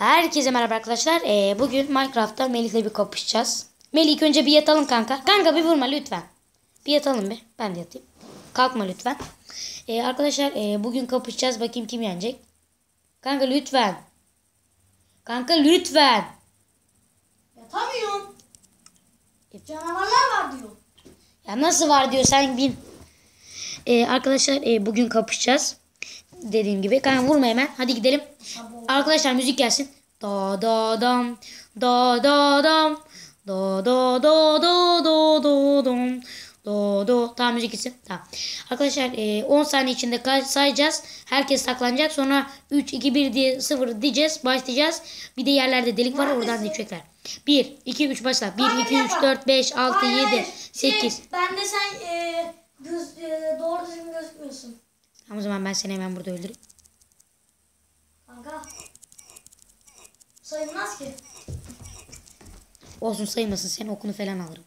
Herkese merhaba arkadaşlar. Ee, bugün Minecraft'ta Melih'le bir kapışacağız. Melih ilk önce bir yatalım kanka. Kanka bir vurma lütfen. Bir yatalım bir. Ben de yatayım. Kalkma lütfen. Ee, arkadaşlar e, bugün kapışacağız. Bakayım kim yenecek. Kanka lütfen. Kanka lütfen. Yatamıyorum. Canavarlar var diyor. Ya nasıl var diyor sen bin. Ee, arkadaşlar e, bugün kapışacağız. Dediğim gibi. Kanka vurma hemen. Hadi gidelim. Arkadaşlar müzik gelsin. Da da dam. Da da dam. Da da da da da da dam. Do do. Tamam müzik gitsin. Tamam. Arkadaşlar e, 10 saniye içinde sayacağız. Herkes saklanacak. Sonra 3, 2, 1 diye 0 diyeceğiz. Başlayacağız. Bir de yerlerde delik var. Oradan düşecekler. 1, 2, 3 başla. 1, Hayır, 2, 3, yapma. 4, 5, 6, Hayır, 7, hayır. 8. Şey, ben de sen e, göz, e, doğru düzgün gözükmüyorsun. Tamam o zaman ben seni hemen burada öldüreyim. Kanka. Sayılmaz ki. Olsun saymasın senin okunu falan alırım.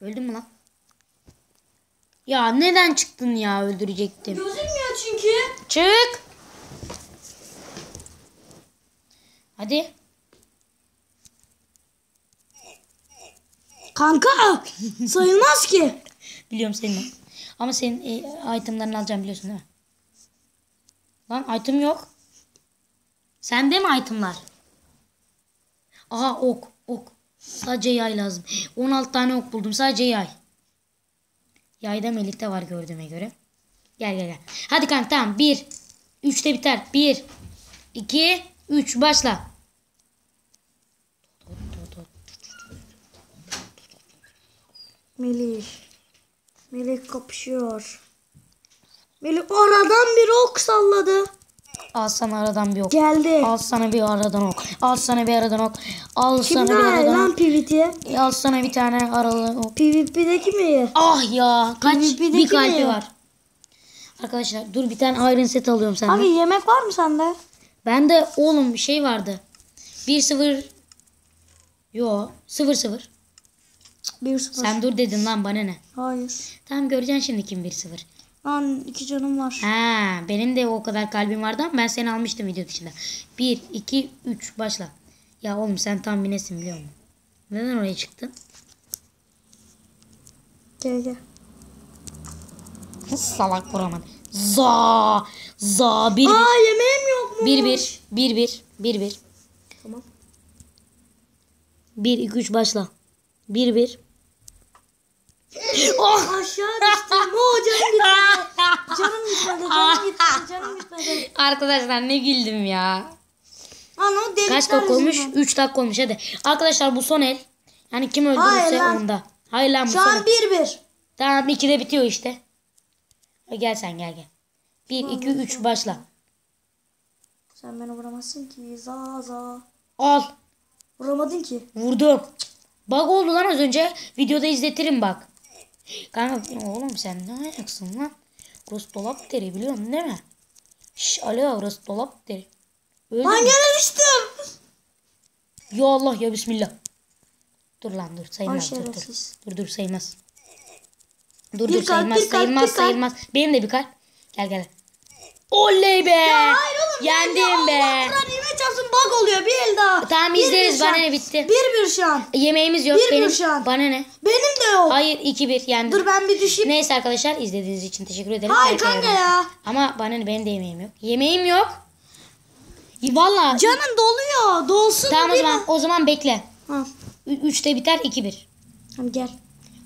Öldün mü lan? Ya neden çıktın ya öldürecektim. Gözükmüyor çünkü. Çık. Hadi. Kanka sayılmaz ki. Biliyorum senin. Ama senin e, itemlerini alacağım biliyorsun değil mi? Lan item yok. Sende mi itemlar? Aha ok ok. Sadece yay lazım. 16 tane ok buldum. Sadece yay. Yayda Melih'te var gördüğüme göre. Gel gel gel. Hadi kanka tamam. 1. 3'te biter. 1. 2. 3. Başla. Melih. Melih kapışıyor. Melih aradan bir ok salladı. Al sana aradan bir ok. Geldi. Al sana bir aradan ok. Al sana bir aradan ok. Al sana bir aradan lan ok. PvP? Al sana bir tane aradan ok. PvP'deki mi? Ah ya kaç PvP'deki bir kalbi mi? var. Arkadaşlar dur bir tane iron set alıyorum senden. Abi yemek var mı sende? Bende oğlum bir şey vardı. 1-0 Yo 0-0. 1-0. Sen dur dedin lan bana ne. Hayır. Tamam göreceksin şimdi kim 1-0. Lan iki canım var. Ha benim de o kadar kalbim vardı ama ben seni almıştım video dışında. 1 2 3 başla. Ya oğlum sen tam bir nesin biliyor musun? Neden oraya çıktın? Gel gel. Salak vuramadı. Za za 1 Aa yemeğim yok mu? 1 1 1 1 1 1 Tamam. 1 2 3 başla. 1 1 Oh! Aşağı düştüm. Oo canım gitmedi. Canım gitmedi. Canım gitmedi. Canım gitmedi. Arkadaşlar ne güldüm ya. Lan o delikler Kaç dakika olmuş? yüzünden. 3 dakika olmuş hadi. Arkadaşlar bu son el. Yani kim Hayır öldürürse lan. onda. Hayır lan bu Şu son an el. 1-1. Tamam 2'de bitiyor işte. Gel sen gel gel. 1 2 3 başla. Sen beni vuramazsın ki. Za za. Al. Vuramadın ki. Vurdum. Bug oldu lan az önce. Videoda izletirim bak. Kanka oğlum sen ne ayaksın lan? Burası dolap deri biliyorsun değil mi? Şş alo burası dolap deri. Gene düştüm. Ya Allah ya Bismillah. Dur lan dur Ay sayılmaz dur dur. Dur dur sayılmaz. Dur Bir dur kalp, sayılmaz kalp, sayılmaz kalp. sayılmaz. Benim de bir kalp. Gel gel. Oley be. Hayır oğlum. Yendim be. Allah Kur'an çarpsın bug oluyor. Bir el daha. Tamam Bir izleriz bir bana an. ne bitti. Bir bir şu an. Yemeğimiz yok Bir bir benim. şu an. Bana ne? Benim de yok. Hayır 2-1 yendim. Dur ben bir düşeyim. Neyse arkadaşlar izlediğiniz için teşekkür ederim. Hayır kanka ayrılırız. ya. Ama bana ne benim de yemeğim yok. Yemeğim yok. Valla. Canın doluyor. Dolsun Tamam o zaman mi? o zaman bekle. Ha. 3'te biter 2-1. Tamam gel.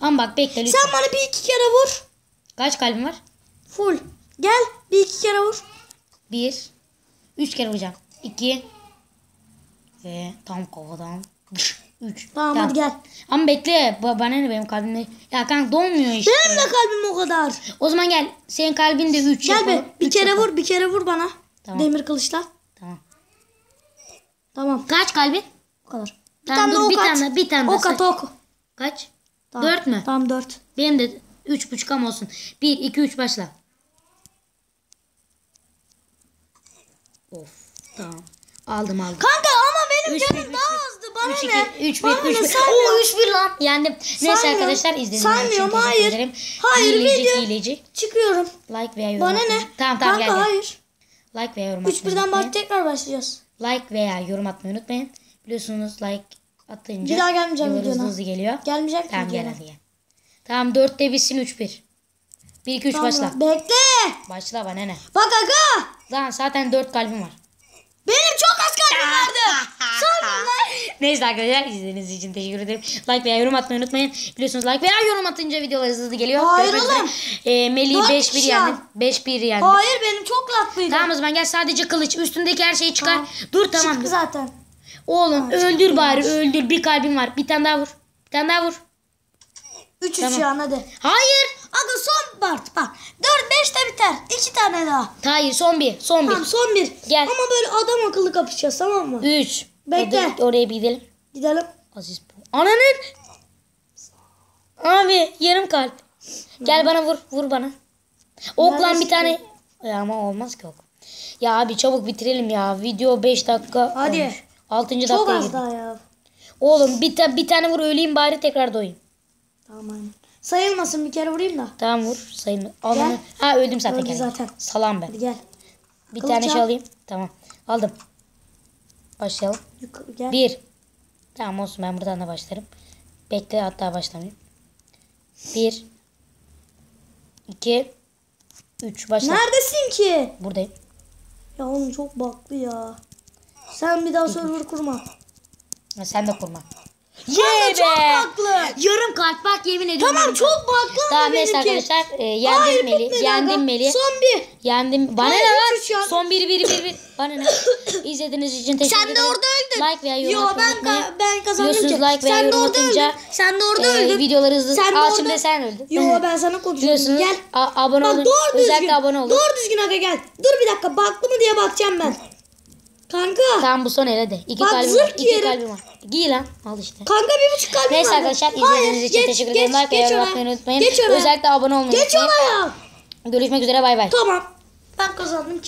Ama bak bekle lütfen. Sen bana bir iki kere vur. Kaç kalbim var? Full. Gel bir iki kere vur. 1 3 kere vuracağım. 2 ve tam kafadan 3. Tamam, hadi gel. Ama bekle. Ba- Bana ne benim kalbimde. Ya kanka dolmuyor işte. Benim de kalbim o kadar. O zaman gel. Senin kalbinde 3 Gel be bir kere vur bir kere vur bana. Tamam. Demir kılıçla. Tamam. Tamam. Kaç kalbin? O kadar. Bir Tamam, tane de dur, ok bir at. tane bir tane Ok at ok. Kaç? Tamam. 4 mü? Tamam dört. Benim de 3.5 ama olsun. 1 2 3 başla. Of. Tamam. Aldım aldım. Kanka ama benim Üç, canım bir, daha hızlı. Bana 3 ne? 2 3 1 Bana 3 ne? 1. Saymıyorum. Oo 3 1 lan. Yendim. Neyse Saymıyorum. arkadaşlar izlediğiniz için Saymıyorum, teşekkür hayır. ederim. Hayır, video- hileci. Çıkıyorum. Like veya yorum Bana atmayı. ne? Tamam tamam Kanka gel. gel. hayır. Like veya yorum Üç atmayı birden unutmayın. bak tekrar başlayacağız. like veya yorum atmayı unutmayın. Biliyorsunuz like atınca Bir daha gelmeyeceğim videona. hızlı geliyor. Gelmeyecek Tamam mi gel gene? hadi gel. Tamam 4'te bitsin 3-1. 1 2 3 Tamam, başla. Bekle. Başla bana ne? Bak aga. Lan zaten 4 kalbim var. Benim çok az kalbim vardı. Neyse arkadaşlar izlediğiniz için teşekkür ederim. Like veya yorum atmayı unutmayın. Biliyorsunuz like veya yorum atınca videolar hızlı geliyor. Hayır oğlum. Melih Dört 5-1 kişi yendim. al. 5-1 yendim. Hayır benim çok latlıydı. Tamam o zaman gel sadece kılıç. Üstündeki her şeyi çıkar. Tamam. Dur tamam. Çıktı zaten. Oğlum öldür bari öldür. Bir kalbim var. Bir tane daha vur. Bir tane daha vur. 3 3 Tamam. şu an hadi. Hayır. Aga son part bak. 4 5 de biter. 2 tane daha. Hayır son bir. Son Tamam bir. son bir. Gel. Ama böyle adam akıllı kapışacağız tamam mı? 3. Bekle. oraya bir gidelim. Gidelim. Aziz bu. Ananın. Abi yarım kalp. Gel bana vur. Vur bana. Ok lan bir tane. Ya ama olmaz ki ok. Ya abi çabuk bitirelim ya. Video 5 dakika. Hadi. olmuş. 6. Çok dakikaya az daha ya. Oğlum bir, ta- bir tane vur öleyim bari tekrar doyayım. Tamam. Sayılmasın bir kere vurayım da. Tamam vur sayın. Al Ha öldüm zaten. Öldü kendim. zaten. Salam ben. Hadi gel. Bir Kılıç tane şey al. alayım. Tamam. Aldım. Başlayalım. Yukarı gel. Bir. Tamam olsun ben buradan da başlarım. Bekle hatta başlamayayım. Bir. iki, Üç. Başla. Neredesin ki? Buradayım. Ya oğlum çok baklı ya. Sen bir daha server kurma. Sen de kurma. Ye çok baklı. Yarım kalp bak yemin ediyorum. Tamam çok baklı Tamam ama neyse benimki. arkadaşlar. E, yendim Hayır, Meli. bitmedi Yendim aga. Meli. Son bir. Yendim. Bana Hayır, ne üç, lan? Son biri biri biri. biri. Bana ne? İzlediğiniz için teşekkür Sen de ederim. orada öldün. Like veya yorum Yo atmayı ben unutmayın. ka- ben kazandım ki. Biliyorsunuz like veya Sen de yorum orada atınca öldün. Sen de orada e, öldün. videoları hızlı. Sen de Aa orada- şimdi sen öldün. Yo ben sana konuşuyorum. Biliyorsunuz Gel. a- abone Bak olun. doğru düzgün. Özellikle abone olun. Doğru düzgün aga gel. Dur bir dakika baklı mı diye bakacağım ben. Kanka. Tamam bu son el hadi. İki Bak, kalbim var. İki giyerim. kalbim var. Giy lan. Al işte. Kanka bir buçuk kalbim Neyse vardı. arkadaşlar Hayır, izlediğiniz için geç, teşekkür geç, ederim. Like geç yorum atmayı unutmayın. Geç oraya. Özellikle abone olmayı Geç unutmayın. oraya. Görüşmek üzere bay bay. Tamam. Ben kazandım.